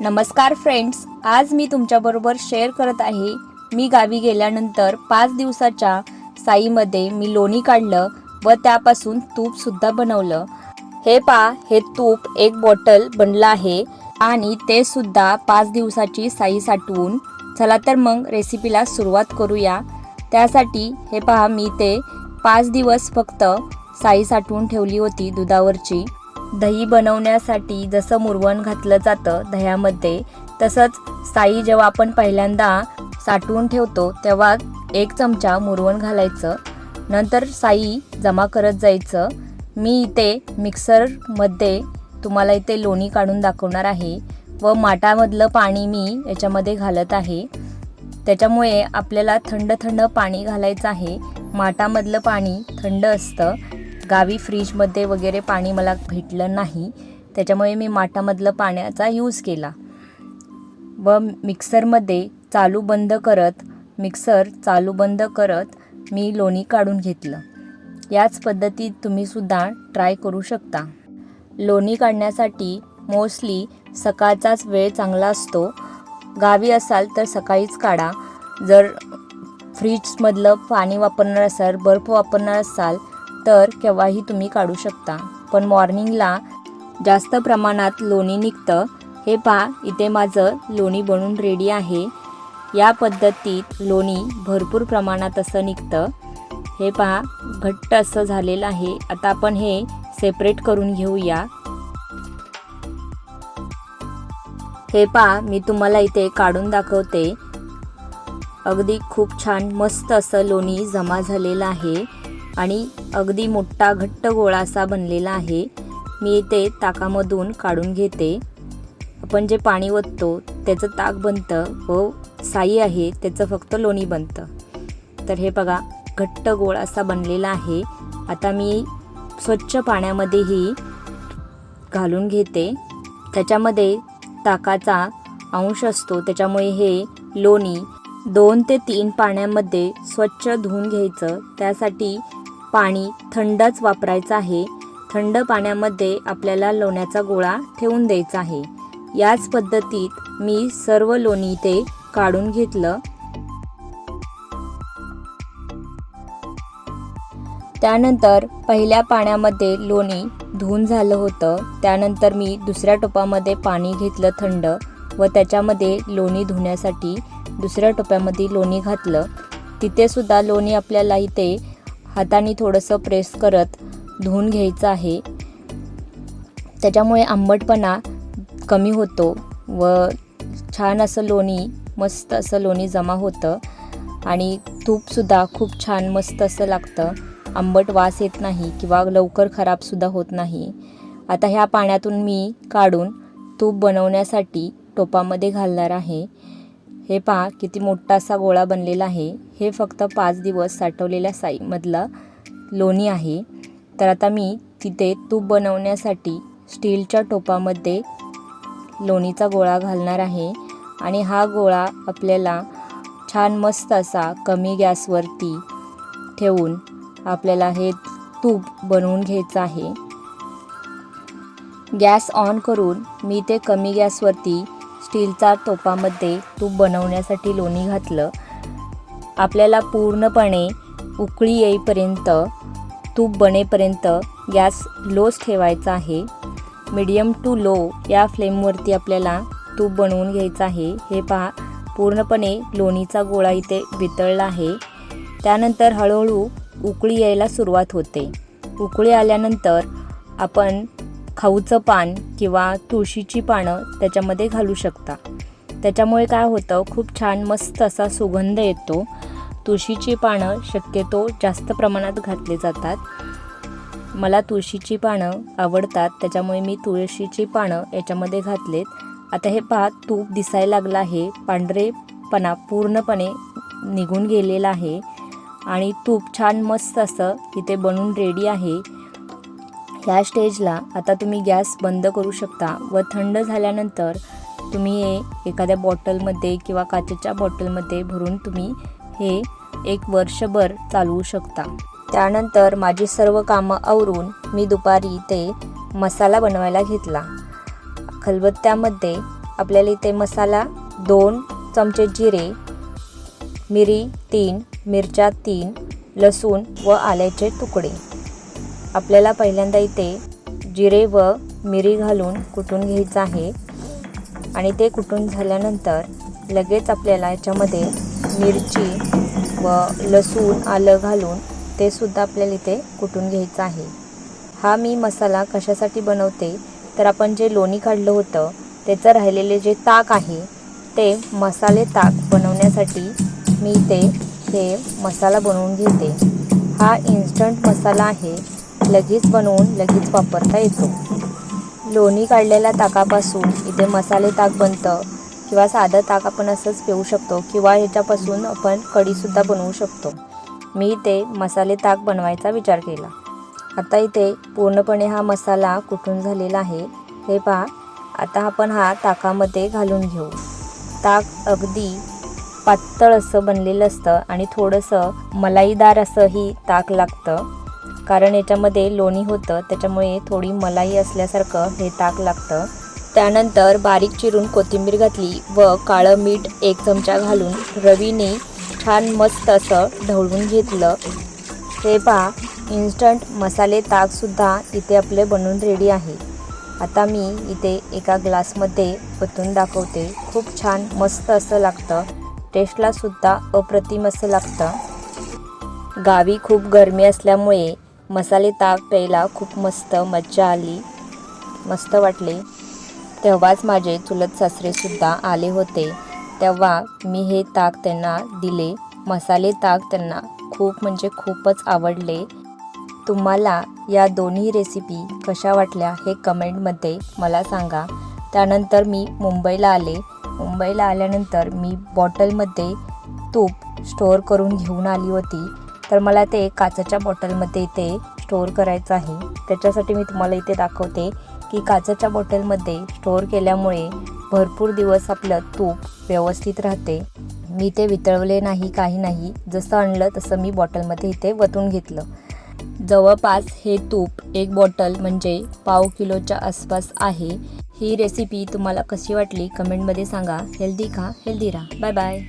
नमस्कार फ्रेंड्स आज मी तुमच्याबरोबर शेअर करत आहे. मी गावी गेल्यानंतर पाच दिवसाच्या साईमध्ये मी लोणी काढलं व त्यापासून तूपसुद्धा बनवलं. हे पा हे तूप एक बॉटल बनलं आहे आणि ते सुद्धा पाच दिवसाची साई साठवून. चला तर मग रेसिपीला सुरुवात करूया. त्यासाठी हे पहा मी ते पाच दिवस फक्त साई साठवून ठेवली होती दुधावरची. दही बनवण्यासाठी जसं मुरवण घातलं जातं दह्यामध्ये तसंच साई जेव्हा आपण पहिल्यांदा साठवून ठेवतो तेव्हा एक चमचा मुरवण घालायचं. नंतर साई जमा करत जायचं. मी इथे मिक्सरमध्ये तुम्हाला इथे लोणी काढून दाखवणार आहे व माठामधलं पाणी मी याच्यामध्ये घालत आहे. त्याच्यामुळे आपल्याला थंड थंड पाणी घालायचं आहे. माठामधलं पाणी थंड असतं. गावी फ्रीजमध्ये वगैरे पाणी मला भेटलं नाही. त्याच्यामुळे मी माठामधलं पाण्याचा यूज केला. व मिक्सरमध्ये चालू बंद करत मिक्सर चालू बंद करत मी लोणी काढून घेतलं. याच पद्धतीत तुम्हीसुद्धा ट्राय करू शकता. लोणी काढण्यासाठी मोस्टली सकाळचाच वेळ चांगला असतो. गावी असाल तर सकाळीच काढा. जर फ्रीजमधलं पाणी वापरणार असाल बर्फ वापरणार असाल तर केव्हाही तुम्ही काढू शकता. पण मॉर्निंगला जास्त प्रमाणात लोणी निघतं. हे पहा इथे माझं लोणी बनून रेडी आहे. या पद्धतीत लोणी भरपूर प्रमाणात असं निघतं. हे पहा घट्ट असं झालेलं आहे. आता आपण हे सेपरेट करून घेऊया. हे पहा मी तुम्हाला इथे काढून दाखवते. अगदी खूप छान मस्त असं लोणी जमा झालेलं आहे. आणि अगदी मोठा घट्ट गोळा असा बनलेला आहे. मी ते ताकामधून काढून घेते. आपण जे पाणी ओततो त्याचं ताक बनतं व साई आहे त्याचं फक्त लोणी बनतं. तर हे बघा घट्ट गोळ असा बनलेला आहे. आता मी स्वच्छ पाण्यामध्येही घालून घेते. त्याच्यामध्ये ताकाचा अंश असतो त्याच्यामुळे हे लोणी दोन ते तीन पाण्यामध्ये स्वच्छ धुवून घ्यायचं. त्यासाठी पाणी थंडच वापरायचं आहे. थंड पाण्यामध्ये आपल्याला लोण्याचा गोळा ठेवून द्यायचा आहे. याच पद्धतीत मी सर्व लोणी ते काढून घेतलं. त्यानंतर पहिल्या पाण्यामध्ये लोणी धुवून झालं होतं. त्यानंतर मी दुसऱ्या टोपामध्ये पाणी घेतलं थंड व त्याच्यामध्ये लोणी धुण्यासाठी दुसऱ्या टोप्यामध्ये लोणी घातलं. तिथेसुद्धा लोणी आपल्याला इथे हाताने थोडंसं प्रेस करत धुवून घ्यायचं आहे. त्याच्यामुळे आंबटपणा कमी होतो व छान असं लोणी मस्त असं लोणी जमा होतं. आणि तूपसुद्धा खूप छान मस्त असं लागतं. आंबट वास येत नाही किंवा लवकर खराबसुद्धा होत नाही. आता ह्या पाण्यातून मी काढून तूप बनवण्यासाठी टोपामध्ये घालणार आहे. हे पहा किती मोठा असा गोळा बनलेला आहे. हे फक्त पाच दिवस साठवलेल्या साईमधलं लोणी आहे. तर आता मी तिथे तूप बनवण्यासाठी स्टीलच्या टोपामध्ये लोणीचा गोळा घालणार आहे. आणि हा गोळा आपल्याला छान मस्त असा कमी गॅसवरती ठेवून आपल्याला हे तूप बनवून घ्यायचं आहे. गॅस ऑन करून मी ते कमी गॅसवरती स्टीलचा टोपामध्ये तूप बनवण्यासाठी लोणी घातलं. आपल्याला पूर्णपणे उकळी येईपर्यंत तूप बनेपर्यंत गॅस लोच ठेवायचा आहे. मीडियम टू लो या फ्लेमवरती आपल्याला तूप बनवून घ्यायचं आहे. हे पहा पूर्णपणे लोणीचा गोळा इथे वितळला आहे. त्यानंतर हळूहळू उकळी यायला सुरुवात होते. उकळी आल्यानंतर आपण खाऊचं पान किंवा तुळशीची पानं त्याच्यामध्ये घालू शकता. त्याच्यामुळे काय होतं खूप छान मस्त असा सुगंध येतो. तुळशीची पानं शक्यतो जास्त प्रमाणात घातली जातात. मला तुळशीची पानं आवडतात त्याच्यामुळे मी तुळशीची पानं याच्यामध्ये घातलेत. आता हे पहा तूप दिसायला लागलं आहे. पांढरेपणा पूर्णपणे निघून गेलेला आहे. आणि तूप छान मस्त असं इथे बनून रेडी आहे. ह्या स्टेजला आता तुम्ही गॅस बंद करू शकता व थंड झाल्यानंतर तुम्ही हे एखाद्या बॉटलमध्ये किंवा काचेच्या बॉटलमध्ये भरून तुम्ही हे एक वर्षभर चालवू शकता. त्यानंतर माझी सर्व कामं आवरून मी दुपारी ते मसाला बनवायला घेतला. खलबत्त्यामध्ये आपल्याला इथे मसाला दोन चमचे जिरे मिरी तीन मिरच्या तीन लसूण व आल्याचे तुकडे. आपल्याला पहिल्यांदा इथे जिरे व मिरी घालून कुटून घ्यायचं आहे. आणि ते कुटून झाल्यानंतर लगेच आपल्याला याच्यामध्ये मिरची व लसूण आलं घालून ते सुद्धा आपल्याला इथे कुटून घ्यायचं आहे. हा मी मसाला कशासाठी बनवते? तर आपण जे लोणी काढलं होतं त्याचं राहिलेले जे ताक आहे ते मसाले ताक बनवण्यासाठी मी ते हे मसाला बनवून घेते. हा इन्स्टंट मसाला आहे. लगेच बनवून लगेच वापरता येतो. लोणी काढलेल्या ताकापासून इथे मसाले ताक बनतं किंवा साधं ताक आपण असंच पिऊ शकतो किंवा ह्याच्यापासून आपण कढीसुद्धा बनवू शकतो. मी इथे मसाले ताक बनवायचा विचार केला. आता इथे पूर्णपणे हा मसाला कुठून झालेला आहे हे पहा. आता आपण हा ताकामध्ये घालून घेऊ. ताक अगदी पातळ असं बनलेलं असतं आणि थोडंसं मलाईदार असंही ताक लागतं. कारण याच्यामध्ये लोणी होतं त्याच्यामुळे थोडी मलाई असल्यासारखं हे ताक लागतं. त्यानंतर बारीक चिरून कोथिंबीर घातली व काळं मीठ एक चमचा घालून रवीने छान मस्त असं ढवळून घेतलं. हे पहा इन्स्टंट मसाले ताकसुद्धा इथे आपले बनून रेडी आहे. आता मी इथे एका ग्लासमध्ये ओतून दाखवते. खूप छान मस्त असं लागतं. टेस्टलासुद्धा अप्रतिम असं लागतं. गावी खूप गरमी असल्यामुळे मसाले ताक प्यायला खूप मस्त मज्जा आली. मस्त वाटले. तेव्हाच माझे चुलत सासरेसुद्धा आले होते. तेव्हा मी हे ताक त्यांना दिले. मसाले ताक त्यांना खूप म्हणजे खूपच आवडले. तुम्हाला या दोन्ही रेसिपी कशा वाटल्या हे कमेंटमध्ये मला सांगा. त्यानंतर मी मुंबईला आले. मुंबईला आल्यानंतर मी बॉटलमध्ये तूप स्टोअर करून घेऊन आली होती. तर मला ते काचेच्या बॉटलमध्ये इथे स्टोअर करायचं आहे. त्याच्यासाठी मी तुम्हाला इथे दाखवते की काचाच्या बॉटलमध्ये स्टोअर केल्यामुळे भरपूर दिवस आपलं तूप व्यवस्थित राहते. मी ते वितळवले नाही काही नाही. जसं आणलं तसं मी बॉटलमध्ये इथे वतून घेतलं. जवळपास हे तूप एक बॉटल म्हणजे पाव किलोच्या आसपास आहे. ही रेसिपी तुम्हाला कशी वाटली कमेंटमध्ये सांगा. हेल्दी खा हेल्दी राहा. Bye bye.